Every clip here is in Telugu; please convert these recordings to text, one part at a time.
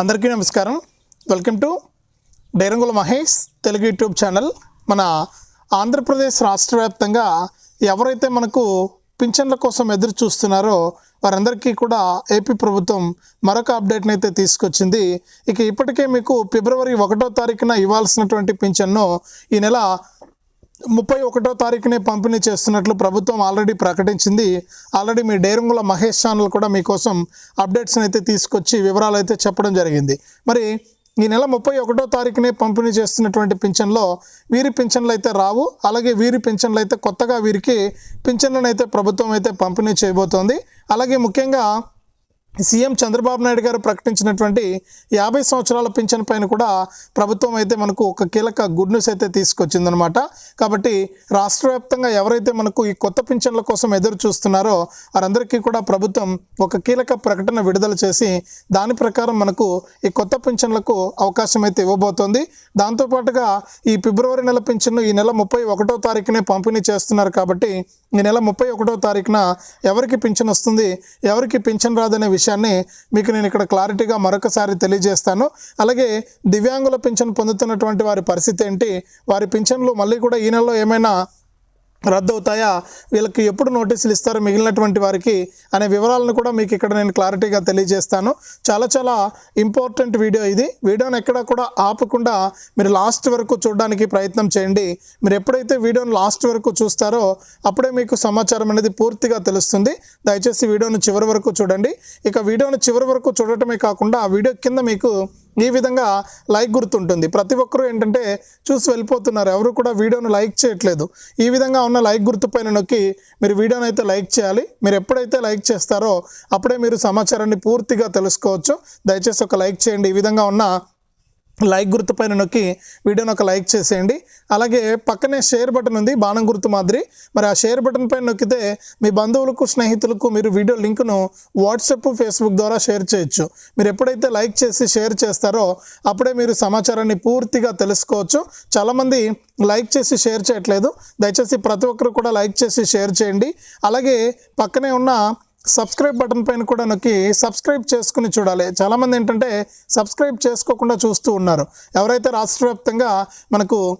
అందరికీ నమస్కారం. Welcome to డైరంగుల Mahesh Telugu YouTube channel. మన ఆంధ్రప్రదేశ్ రాష్ట్ర వ్యాప్తంగా ఎవరైతే మనకు పింఛన్ల కోసం ఎదురు చూస్తున్నారో వారందరికీ కూడా ఏపీ ప్రభుత్వం మరొక అప్డేట్ని అయితే తీసుకొచ్చింది. ఇక ఇప్పటికే మీకు ఫిబ్రవరి ఒకటో తారీఖున ఇవ్వాల్సినటువంటి పింఛన్ను ఈ నెల ముప్పై ఒకటో తారీఖునే పంపిణీ చేస్తున్నట్లు ప్రభుత్వం ఆల్రెడీ ప్రకటించింది. ఆల్రెడీ మీ డేరంగుల మహేష్ ఛానల్ కూడా మీకోసం అప్డేట్స్ని అయితే తీసుకొచ్చి వివరాలు అయితే చెప్పడం జరిగింది. మరి ఈ నెల ముప్పై ఒకటో తారీఖునే పంపిణీ చేస్తున్నటువంటి పింఛన్లో వీరి పింఛన్లు అయితే రావు. అలాగే వీరి పింఛన్లు అయితే కొత్తగా వీరికి పింఛన్లను అయితే ప్రభుత్వం అయితే పంపిణీ చేయబోతోంది. అలాగే ముఖ్యంగా సీఎం చంద్రబాబు నాయుడు గారు ప్రకటించినటువంటి యాభై సంవత్సరాల పింఛన్ పైన కూడా ప్రభుత్వం అయితే మనకు ఒక కీలక గుడ్ న్యూస్ అయితే తీసుకొచ్చిందనమాట కాబట్టి రాష్ట్ర వ్యాప్తంగా ఎవరైతే మనకు ఈ కొత్త పింఛన్ల కోసం ఎదురు చూస్తున్నారో వారందరికీ కూడా ప్రభుత్వం ఒక కీలక ప్రకటన విడుదల చేసి దాని ప్రకారం మనకు ఈ కొత్త పింఛన్లకు అవకాశం అయితే ఇవ్వబోతోంది. దాంతోపాటుగా ఈ ఫిబ్రవరి నెల పింఛన్ను ఈ నెల ముప్పై ఒకటో తారీఖునే పంపిణీ చేస్తున్నారు కాబట్టి ఈ నెల ముప్పై ఒకటో తారీఖున ఎవరికి పింఛన్ వస్తుంది ఎవరికి పింఛన్ రాదనే విషయం విషయాన్ని మీకు నేను ఇక్కడ క్లారిటీగా మరొకసారి తెలియజేస్తాను. అలాగే దివ్యాంగుల పింఛన్ పొందుతున్నటువంటి వారి పరిస్థితి ఏంటి? వారి పింఛన్లు మళ్ళీ కూడా ఈ నెలలో ఏమైనా రద్దవుతాయా? వీళ్ళకి ఎప్పుడు నోటీసులు ఇస్తారు మిగిలినటువంటి వారికి అనే వివరాలను కూడా మీకు ఇక్కడ నేను క్లారిటీగా తెలియజేస్తాను. చాలా చాలా ఇంపార్టెంట్ వీడియో ఇది. వీడియోని ఎక్కడ కూడా ఆపకుండా మీరు లాస్ట్ వరకు చూడడానికి ప్రయత్నం చేయండి. మీరు ఎప్పుడైతే వీడియోని లాస్ట్ వరకు చూస్తారో అప్పుడే మీకు సమాచారం అనేది పూర్తిగా తెలుస్తుంది. దయచేసి వీడియోను చివరి వరకు చూడండి. ఇక వీడియోను చివరి వరకు చూడటమే కాకుండా ఆ వీడియో కింద మీకు ఈ విధంగా లైక్ గుర్తుంటుంది. ప్రతి ఒక్కరూ ఏంటంటే చూసి వెళ్ళిపోతున్నారు. ఎవరు కూడా వీడియోను లైక్ చేయట్లేదు. ఈ విధంగా ఉన్న లైక్ గుర్తు పైన నొక్కి మీరు వీడియోని అయితే లైక్ చేయాలి. మీరు ఎప్పుడైతే లైక్ చేస్తారో అప్పుడే మీరు సమాచారాన్ని పూర్తిగా తెలుసుకోవచ్చు. దయచేసి ఒక లైక్ చేయండి. ఈ విధంగా ఉన్న లైక్ గుర్తు పైన నొక్కి వీడియోని ఒక లైక్ చేసేయండి. అలాగే పక్కనే షేర్ బటన్ ఉంది బాణం గుర్తు మాదిరి. మరి ఆ షేర్ బటన్ పైన నొక్కితే మీ బంధువులకు స్నేహితులకు మీరు వీడియో లింక్ను వాట్సాప్ ఫేస్బుక్ ద్వారా షేర్ చేయొచ్చు. మీరు ఎప్పుడైతే లైక్ చేసి షేర్ చేస్తారో అప్పుడే మీరు సమాచారాన్ని పూర్తిగా తెలుసుకోవచ్చు. చాలామంది లైక్ చేసి షేర్ చేయట్లేదు. దయచేసి ప్రతి ఒక్కరు కూడా లైక్ చేసి షేర్ చేయండి. అలాగే పక్కనే ఉన్న సబ్స్క్రైబ్ బటన్ పైన కూడా నొక్కి సబ్స్క్రైబ్ చేసుకుని చూడాలి. చాలామంది ఏంటంటే సబ్స్క్రైబ్ చేసుకోకుండా చూస్తూ ఉన్నారు. ఎవరైతే రాష్ట్ర వ్యాప్తంగా మనకు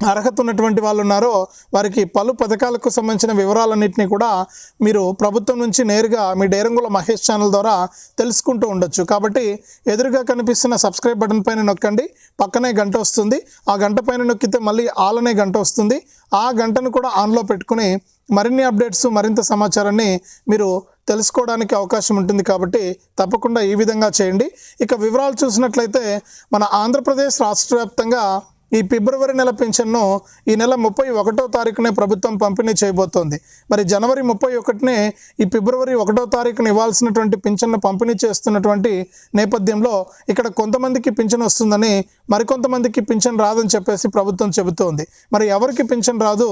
అర్హత ఉన్నటువంటి వాళ్ళు ఉన్నారో వారికి పలు పథకాలకు సంబంధించిన వివరాలన్నింటినీ కూడా మీరు ప్రభుత్వం నుంచి నేరుగా మీ డేరంగుల మహేష్ ఛానల్ ద్వారా తెలుసుకుంటూ ఉండొచ్చు. కాబట్టి ఎదురుగా కనిపిస్తున్న సబ్స్క్రైబ్ బటన్ పైన నొక్కండి. పక్కనే గంట వస్తుంది. ఆ గంట పైన నొక్కితే మళ్ళీ ఆల్ అనే గంట వస్తుంది. ఆ గంటను కూడా ఆన్లో పెట్టుకుని మరిన్ని అప్డేట్స్ మరింత సమాచారాన్ని మీరు తెలుసుకోవడానికి అవకాశం ఉంటుంది కాబట్టి తప్పకుండా ఈ విధంగా చేయండి. ఇక వివరాలు చూసినట్లయితే మన ఆంధ్రప్రదేశ్ రాష్ట్ర వ్యాప్తంగా ఈ ఫిబ్రవరి నెల పింఛన్ను ఈ నెల ముప్పై ఒకటో తారీఖునే ప్రభుత్వం పంపిణీ చేయబోతోంది. మరి జనవరి ముప్పై ఒకటినే ఈ ఫిబ్రవరి ఒకటో తారీఖున ఇవ్వాల్సినటువంటి పింఛన్ను పంపిణీ చేస్తున్నటువంటి నేపథ్యంలో ఇక్కడ కొంతమందికి పింఛన్ వస్తుందని మరికొంతమందికి పింఛన్ రాదని చెప్పేసి ప్రభుత్వం చెబుతోంది. మరి ఎవరికి పింఛన్ రాదు?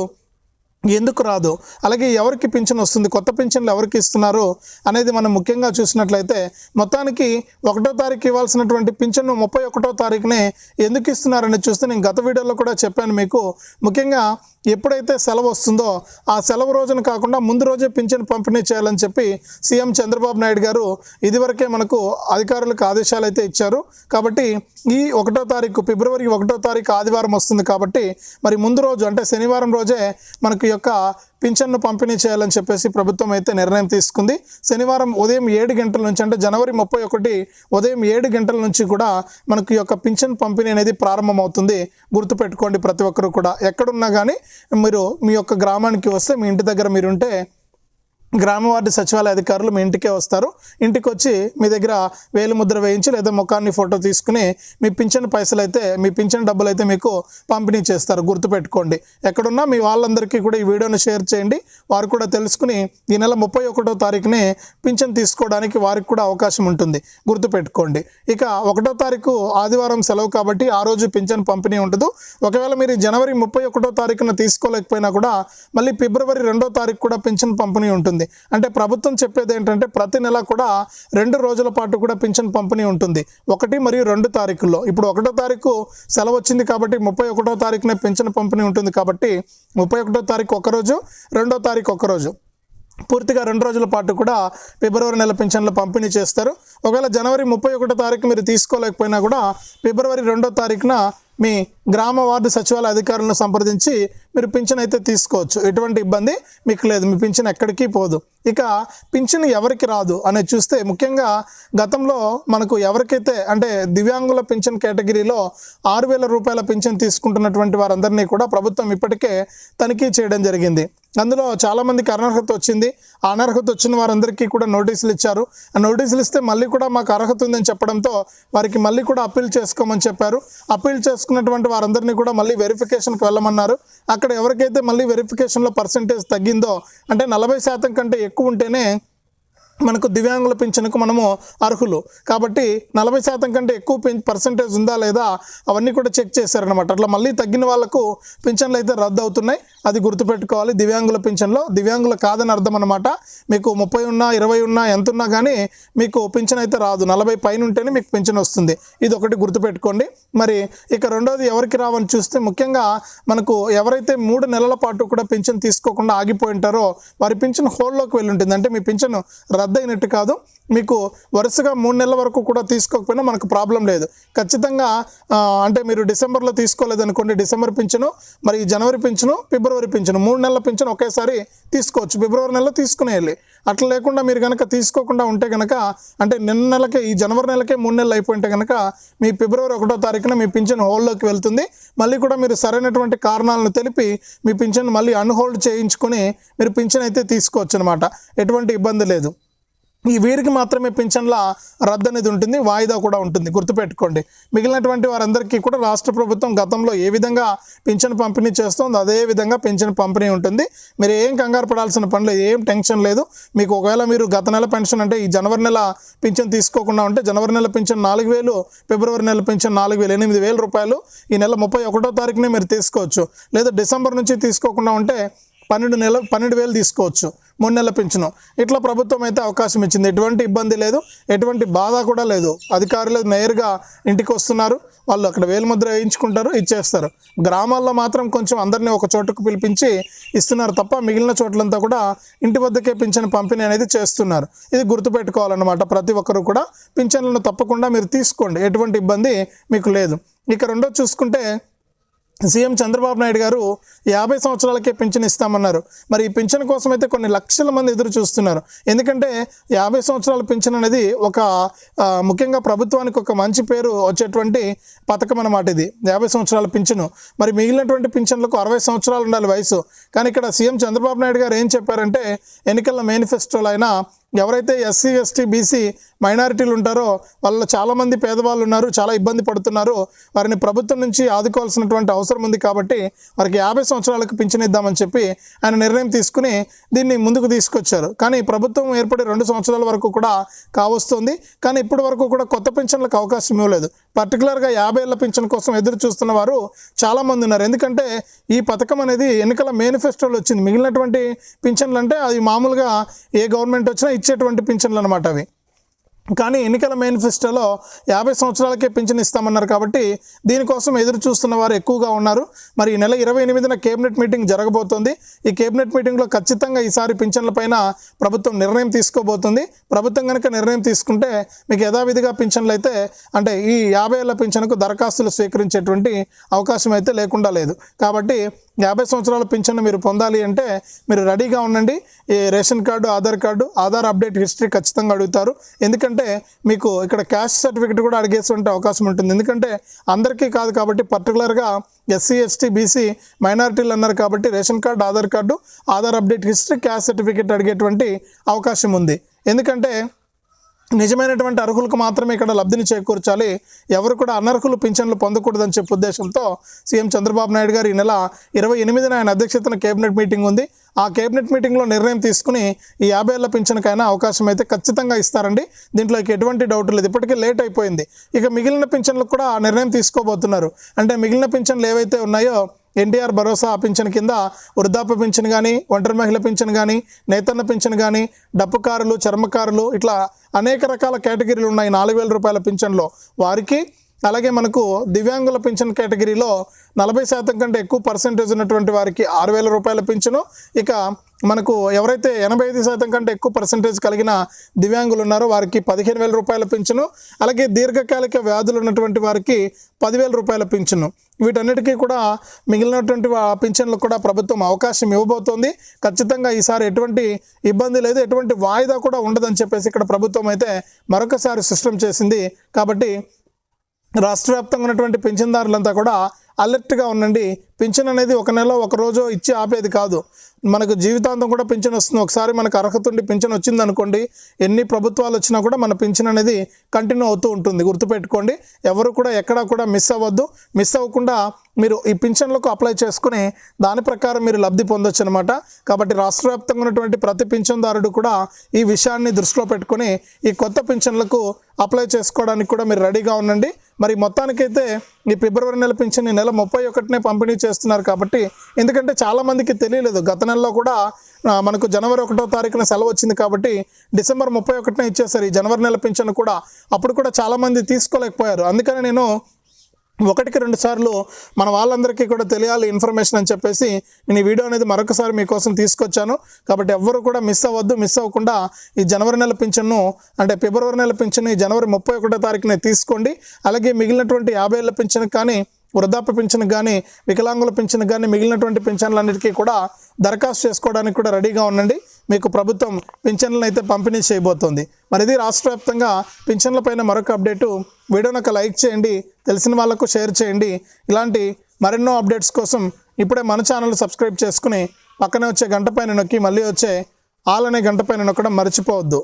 ఎందుకు రాదు? అలాగే ఎవరికి పింఛన్ వస్తుంది? కొత్త పింఛన్లు ఎవరికి ఇస్తున్నారు? అనేది మనం ముఖ్యంగా చూసినట్లయితే మొత్తానికి ఒకటో తారీఖు ఇవ్వాల్సినటువంటి పింఛన్ను ముప్పై ఒకటో తారీఖునే ఎందుకు ఇస్తున్నారని చూస్తే నేను గత వీడియోలో కూడా చెప్పాను మీకు. ముఖ్యంగా ఎప్పుడైతే సెలవు వస్తుందో ఆ సెలవు రోజున కాకుండా ముందు రోజే పింఛన్ పంపిణీ చేయాలని చెప్పి సీఎం చంద్రబాబు నాయుడు గారు ఇదివరకే మనకు అధికారులకు ఆదేశాలు అయితే ఇచ్చారు. కాబట్టి ఈ ఒకటో తారీఖు ఫిబ్రవరి ఒకటో తారీఖు ఆదివారం వస్తుంది కాబట్టి మరి ముందు రోజు అంటే శనివారం రోజే మనకు యొక్క పింఛన్ను పంపిణీ చేయాలని చెప్పేసి ప్రభుత్వం అయితే నిర్ణయం తీసుకుంది. శనివారం ఉదయం ఏడు గంటల నుంచి అంటే జనవరి ముప్పై ఒకటి ఉదయం ఏడు గంటల నుంచి కూడా మనకు ఈ యొక్క పింఛన్ పంపిణీ అనేది ప్రారంభమవుతుంది. గుర్తుపెట్టుకోండి ప్రతి ఒక్కరు కూడా. ఎక్కడున్నా కానీ మీరు మీ యొక్క గ్రామానికి వస్తే మీ ఇంటి దగ్గర మీరుంటే గ్రామ వార్డు సచివాలయ అధికారులు మీ ఇంటికే వస్తారు. ఇంటికి వచ్చి మీ దగ్గర వేలు ముద్ర వేయించి లేదా ముఖాన్ని ఫోటో తీసుకుని మీ పింఛన్ పైసలు అయితే మీ పింఛన్ డబ్బులు అయితే మీకు పంపిణీ చేస్తారు. గుర్తుపెట్టుకోండి. ఎక్కడున్నా మీ వాళ్ళందరికీ కూడా ఈ వీడియోను షేర్ చేయండి. వారు కూడా తెలుసుకుని ఈ నెల ముప్పై ఒకటో తారీఖునే పింఛన్ తీసుకోవడానికి వారికి కూడా అవకాశం ఉంటుంది. గుర్తుపెట్టుకోండి. ఇక ఒకటో తారీఖు ఆదివారం సెలవు కాబట్టి ఆ రోజు పింఛన్ పంపిణీ ఉండదు. ఒకవేళ మీరు జనవరి ముప్పై ఒకటో తారీఖున తీసుకోలేకపోయినా కూడా మళ్ళీ ఫిబ్రవరి రెండో తారీఖు కూడా పింఛన్ పంపిణీ ఉంటుంది. అంటే ప్రభుత్వం చెప్పేది ఏంటంటే ప్రతి నెల కూడా రెండు రోజుల పాటు కూడా పింఛన్ పంపిణీ ఉంటుంది. ఒకటి మరియు రెండు తారీఖుల్లో. ఇప్పుడు ఒకటో తారీఖు సెలవు వచ్చింది కాబట్టి ముప్పై ఒకటో తారీఖునే పింఛన్ పంపిణీ ఉంటుంది కాబట్టి ముప్పై ఒకటో తారీఖు ఒకరోజు రెండో తారీఖు ఒకరోజు పూర్తిగా రెండు రోజుల పాటు కూడా ఫిబ్రవరి నెల పింఛన్లు పంపిణీ చేస్తారు. ఒకవేళ జనవరి ముప్పై ఒకటో తారీఖు మీరు తీసుకోలేకపోయినా కూడా ఫిబ్రవరి రెండో తారీఖున మీ గ్రామ వార్డు సచివాలయ అధికారులను సంప్రదించి మీరు పింఛన్ అయితే తీసుకోవచ్చు. ఎటువంటి ఇబ్బంది మీకు లేదు. మీ పింఛన్ ఎక్కడికి పోదు. ఇక పింఛన్ ఎవరికి రాదు అనేది చూస్తే ముఖ్యంగా గతంలో మనకు ఎవరికైతే అంటే దివ్యాంగుల పింఛన్ కేటగిరీలో ఆరు వేల రూపాయల పింఛన్ తీసుకుంటున్నటువంటి వారందరినీ కూడా ప్రభుత్వం ఇప్పటికే తనిఖీ చేయడం జరిగింది. అందులో చాలామందికి అనర్హత వచ్చింది. ఆ అనర్హత వచ్చిన వారందరికీ కూడా నోటీసులు ఇచ్చారు. ఆ నోటీసులు ఇస్తే మళ్ళీ కూడా మాకు అర్హత ఉందని చెప్పడంతో వారికి మళ్ళీ కూడా అప్పీల్ చేసుకోమని చెప్పారు. అప్పీల్ చేసు చేసుకున్నటువంటి వారందరినీ కూడా మళ్ళీ వెరిఫికేషన్కి వెళ్ళమన్నారు. అక్కడ ఎవరికైతే మళ్ళీ వెరిఫికేషన్లో పర్సంటేజ్ తగ్గిందో అంటే నలభై శాతం కంటే ఎక్కువ ఉంటేనే మనకు దివ్యాంగుల పింఛన్కు మనము అర్హులు. కాబట్టి నలభై శాతం కంటే ఎక్కువ పెం పర్సంటేజ్ ఉందా లేదా అవన్నీ కూడా చెక్ చేశారనమాట అట్లా మళ్ళీ తగ్గిన వాళ్ళకు పింఛన్లు అయితే రద్దు అవుతున్నాయి. అది గుర్తుపెట్టుకోవాలి. దివ్యాంగుల పింఛన్లో దివ్యాంగుల కాదని అర్థం అనమాట మీకు ముప్పై ఉన్నా ఇరవై ఉన్నా ఎంత ఉన్నా కానీ మీకు పింఛన్ అయితే రాదు. నలభై పైన ఉంటేనే మీకు పింఛన్ వస్తుంది. ఇది ఒకటి గుర్తుపెట్టుకోండి. మరి ఇక రెండోది ఎవరికి రావని చూస్తే ముఖ్యంగా మనకు ఎవరైతే మూడు నెలల పాటు కూడా పింఛన్ తీసుకోకుండా ఆగిపోయి ఉంటారో వారి పింఛన్ హోల్లోకి వెళ్ళి ఉంటుంది. అంటే మీ పింఛన్ రద్దు అయినట్టు కాదు. మీకు వరుసగా మూడు నెలల వరకు కూడా తీసుకోకపోయినా మనకు ప్రాబ్లం లేదు. ఖచ్చితంగా అంటే మీరు డిసెంబర్లో తీసుకోలేదనుకోండి డిసెంబర్ పింఛను మరి జనవరి పింఛను ఫిబ్రవరి పింఛను మూడు నెలల పింఛను ఒకేసారి తీసుకోవచ్చు. ఫిబ్రవరి నెలలో తీసుకునేయాలి. అట్లా లేకుండా మీరు కనుక తీసుకోకుండా ఉంటే కనుక అంటే నిన్న నెలకే ఈ జనవరి నెలకే మూడు నెలలు అయిపోయింటే కనుక మీ ఫిబ్రవరి ఒకటో తారీఖున మీ పింఛను హోల్డ్లోకి వెళ్తుంది. మళ్ళీ కూడా మీరు సరైనటువంటి కారణాలను తెలిపి మీ పింఛన్ మళ్ళీ అన్హోల్డ్ చేయించుకొని మీరు పింఛన్ అయితే తీసుకోవచ్చు అనమాట ఎటువంటి ఇబ్బంది లేదు. ఈ వీరికి మాత్రమే పింఛన్ల రద్దు అనేది ఉంటుంది వాయిదా కూడా ఉంటుంది. గుర్తుపెట్టుకోండి. మిగిలినటువంటి వారందరికీ కూడా రాష్ట్ర ప్రభుత్వం గతంలో ఏ విధంగా పింఛన్ పంపిణీ చేస్తుందో అదే విధంగా పింఛన్ పంపిణీ ఉంటుంది. మీరు ఏం కంగారు పడాల్సిన పని లేదు ఏం టెన్షన్ లేదు. మీకు ఒకవేళ మీరు గత నెల పెన్షన్ అంటే ఈ జనవరి నెల పింఛన్ తీసుకోకుండా ఉంటే జనవరి నెల పింఛన్ నాలుగు వేలు ఫిబ్రవరి నెల పింఛన్ నాలుగు వేలు ఎనిమిది వేల రూపాయలు ఈ నెల ముప్పై ఒకటో తారీఖునే మీరు తీసుకోవచ్చు. లేదా డిసెంబర్ నుంచి తీసుకోకుండా ఉంటే పన్నెండు నెల పన్నెండు వేలు తీసుకోవచ్చు. మూడు నెలల పింఛను. ఇట్లా ప్రభుత్వం అయితే అవకాశం ఇచ్చింది. ఎటువంటి ఇబ్బంది లేదు. ఎటువంటి బాధ కూడా లేదు. అధికారులు నేరుగా ఇంటికి వస్తున్నారు. వాళ్ళు అక్కడ వేలుముద్ర వేయించుకుంటారు ఇచ్చేస్తారు. గ్రామాల్లో మాత్రం కొంచెం అందరినీ ఒక చోటుకు పిలిపించి ఇస్తున్నారు తప్ప మిగిలిన చోట్లంతా కూడా ఇంటి వద్దకే పింఛన్ పంపిణీ అనేది చేస్తున్నారు. ఇది గుర్తుపెట్టుకోవాలన్నమాట. ప్రతి ఒక్కరు కూడా పింఛన్లను తప్పకుండా మీరు తీసుకోండి. ఎటువంటి ఇబ్బంది మీకు లేదు. ఇక రెండో చూసుకుంటే సీఎం చంద్రబాబు నాయుడు గారు యాభై సంవత్సరాలకే పింఛన్ ఇస్తామన్నారు. మరి ఈ పింఛన్ కోసం అయితే కొన్ని లక్షల మంది ఎదురు చూస్తున్నారు. ఎందుకంటే యాభై సంవత్సరాల పింఛన్ అనేది ఒక ముఖ్యంగా ప్రభుత్వానికి ఒక మంచి పేరు వచ్చేటువంటి పథకం అన్నమాట ఇది. యాభై సంవత్సరాల పింఛను. మరి మిగిలినటువంటి పింఛన్లకు అరవై సంవత్సరాలు ఉండాలి వయసు. కానీ ఇక్కడ సీఎం చంద్రబాబు నాయుడు గారు ఏం చెప్పారంటే ఎన్నికల మేనిఫెస్టోలో అయినా ఎవరైతే ఎస్సీ ఎస్టీ బీసీ మైనారిటీలు ఉంటారో వాళ్ళ చాలామంది పేదవాళ్ళు ఉన్నారు చాలా ఇబ్బంది పడుతున్నారు. వారిని ప్రభుత్వం నుంచి ఆదుకోవాల్సినటువంటి అవసరం ఉంది కాబట్టి వారికి యాభై సంవత్సరాలకు పింఛనిద్దామని చెప్పి ఆయన నిర్ణయం తీసుకుని దీన్ని ముందుకు తీసుకొచ్చారు. కానీ ప్రభుత్వం ఏర్పడి రెండు సంవత్సరాల వరకు కూడా కావస్తుంది. కానీ ఇప్పటి వరకు కూడా కొత్త పింఛన్లకు అవకాశం ఇవ్వలేదు. పర్టికులర్గా యాభై ఏళ్ళ పింఛన్ కోసం ఎదురు చూస్తున్న వారు చాలామంది ఉన్నారు. ఎందుకంటే ఈ పథకం అనేది ఎన్నికల మేనిఫెస్టోలో వచ్చింది. మిగిలినటువంటి పింఛన్లు అంటే అది మామూలుగా ఏ గవర్నమెంట్ వచ్చినా ఇచ్చేటువంటి పింఛన్లు అనమాట అవి. కానీ ఎన్నికల మేనిఫెస్టోలో యాభై సంవత్సరాలకే పింఛన్ ఇస్తామన్నారు కాబట్టి దీనికోసం ఎదురు చూస్తున్న వారు ఎక్కువగా ఉన్నారు. మరి ఈ నెల ఇరవై ఎనిమిదిన కేబినెట్ మీటింగ్ జరగబోతోంది. ఈ కేబినెట్ మీటింగ్లో ఖచ్చితంగా ఈసారి పింఛన్లపైన ప్రభుత్వం నిర్ణయం తీసుకోబోతుంది. ప్రభుత్వం కనుక నిర్ణయం తీసుకుంటే మీకు యథావిధిగా పింఛన్లు అయితే అంటే ఈ యాభై ఏళ్ళ పింఛన్కు దరఖాస్తులు స్వీకరించేటువంటి అవకాశం అయితే లేకుండా లేదు. కాబట్టి యాభై సంవత్సరాల పింఛన్ మీరు పొందాలి అంటే మీరు రెడీగా ఉండండి. ఈ ration card Aadhaar card Aadhaar update history ఖచ్చితంగా అడుగుతారు. ఎందుకంటే మీకు ఇక్కడ క్యాస్ట్ సర్టిఫికేట్ కూడా అడిగేటువంటి అవకాశం ఉంటుంది. ఎందుకంటే అందరికీ కాదు కాబట్టి పర్టికులర్గా ఎస్సీ ఎస్టీ బీసీ మైనారిటీలు అన్నారు కాబట్టి ration card Aadhaar card Aadhaar update history caste certificate అడిగేటువంటి అవకాశం ఉంది. ఎందుకంటే నిజమైనటువంటి అర్హులకు మాత్రమే ఇక్కడ లబ్ధిని చేకూర్చాలి. ఎవరు కూడా అనర్హులు పింఛన్లు పొందకూడదని చెప్పే ఉద్దేశంతో సీఎం చంద్రబాబు నాయుడు గారు ఈ నెల ఇరవై ఎనిమిదిన ఆయన అధ్యక్షతన కేబినెట్ మీటింగ్ ఉంది. ఆ కేబినెట్ మీటింగ్లో నిర్ణయం తీసుకుని ఈ యాభై ఏళ్ళ పింఛన్కైనా అవకాశం అయితే ఖచ్చితంగా ఇస్తారండి. దీంట్లో ఎటువంటి డౌట్ లేదు. ఇప్పటికే లేట్ అయిపోయింది. ఇక మిగిలిన పింఛన్లకు కూడా ఆ నిర్ణయం తీసుకోబోతున్నారు. అంటే మిగిలిన పింఛన్లు ఏవైతే ఉన్నాయో ఎన్టీఆర్ భరోసా పింఛన్ కింద వృద్ధాప్య పింఛన్ కానీ ఒంటరి మహిళ పింఛన్ కానీ నేతన్న పింఛన్ కానీ డప్పుకారులు చర్మకారులు ఇట్లా అనేక రకాల కేటగిరీలు ఉన్నాయి నాలుగు వేల రూపాయల పింఛన్లో వారికి. అలాగే మనకు దివ్యాంగుల పింఛన్ కేటగిరీలో నలభై శాతం కంటే ఎక్కువ పర్సెంటేజ్ ఉన్నటువంటి వారికి ఆరు వేల రూపాయల పింఛను. ఇక మనకు ఎవరైతే ఎనభై ఐదు శాతం కంటే ఎక్కువ పర్సెంటేజ్ కలిగిన దివ్యాంగులు ఉన్నారో వారికి పదిహేను వేల రూపాయల పింఛను అలాగే దీర్ఘకాలిక వ్యాధులు ఉన్నటువంటి వారికి పదివేల రూపాయల పింఛను. వీటన్నిటికీ కూడా మిగిలినటువంటి పింఛన్లకు కూడా ప్రభుత్వం అవకాశం ఇవ్వబోతోంది. ఖచ్చితంగా ఈసారి ఎటువంటి ఇబ్బంది లేదు ఎటువంటి వాయిదా కూడా ఉండదని చెప్పేసి ఇక్కడ ప్రభుత్వం అయితే మరొకసారి సృష్టం చేసింది. కాబట్టి రాష్ట్ర వ్యాప్తంగా ఉన్నటువంటి పింఛన్దారులంతా కూడా అలర్ట్గా ఉండండి. పింఛన్ అనేది ఒక నెల ఒక రోజు ఇచ్చి ఆపేది కాదు. మనకు జీవితాంతం కూడా పింఛన్ వస్తుంది. ఒకసారి మనకు అర్హత ఉండి పింఛన్ వచ్చింది అనుకోండి ఎన్ని ప్రభుత్వాలు వచ్చినా కూడా మన పింఛన్ అనేది కంటిన్యూ అవుతూ ఉంటుంది. గుర్తుపెట్టుకోండి ఎవరు కూడా ఎక్కడా కూడా మిస్ అవ్వద్దు. మిస్ అవ్వకుండా మీరు ఈ పింఛన్లకు అప్లై చేసుకుని దాని ప్రకారం మీరు లబ్ధి పొందొచ్చు అనమాట కాబట్టి రాష్ట్ర వ్యాప్తంగా ఉన్నటువంటి ప్రతి పింఛన్దారుడు కూడా ఈ విషయాన్ని దృష్టిలో పెట్టుకొని ఈ కొత్త పింఛన్లకు అప్లై చేసుకోవడానికి కూడా మీరు రెడీగా ఉండండి. మరి మొత్తానికైతే ఈ ఫిబ్రవరి నెల పింఛన్ ఈ నెల ముప్పై ఒకటినే పంపిణీ చేస్తున్నారు కాబట్టి ఎందుకంటే చాలామందికి తెలియలేదు. గత నెలలో కూడా మనకు జనవరి ఒకటో తారీఖున సెలవు వచ్చింది కాబట్టి డిసెంబర్ ముప్పై ఒకటిన ఇచ్చేసారు ఈ జనవరి నెల పింఛన్ కూడా అప్పుడు కూడా చాలామంది తీసుకోలేకపోయారు. అందుకని నేను ఒకటికి రెండు సార్లు మన వాళ్ళందరికీ కూడా తెలియాలి ఇన్ఫర్మేషన్ అని చెప్పేసి నేను ఈ వీడియో అనేది మరొకసారి మీకోసం తీసుకొచ్చాను. కాబట్టి ఎవ్వరు కూడా మిస్ అవ్వద్దు మిస్ అవ్వకుండా ఈ జనవరి నెల పింఛన్ను అంటే ఫిబ్రవరి నెల పింఛను ఈ జనవరి ముప్పై ఒకటో తారీఖునే తీసుకోండి. అలాగే మిగిలినటువంటి యాభై ఏళ్ళ పింఛను కానీ వృద్ధాప్య పింఛను కానీ వికలాంగుల పింఛను కానీ మిగిలినటువంటి పింఛన్లన్నిటికీ కూడా దరఖాస్తు చేసుకోవడానికి కూడా రెడీగా ఉండండి. మీకు ప్రభుత్వం పింఛన్లను అయితే పంపిణీ చేయబోతోంది. మరి ఇది రాష్ట్ర వ్యాప్తంగా పింఛన్లపైన మరొక అప్డేటు. వీడియోను ఒక లైక్ చేయండి. తెలిసిన వాళ్ళకు షేర్ చేయండి. ఇలాంటి మరెన్నో అప్డేట్స్ కోసం ఇప్పుడే మన ఛానల్ సబ్స్క్రైబ్ చేసుకుని పక్కనే వచ్చే గంట పైన నొక్కి మళ్ళీ వచ్చే ఆల్ అనే గంట పైన నొక్కడం మర్చిపోవద్దు.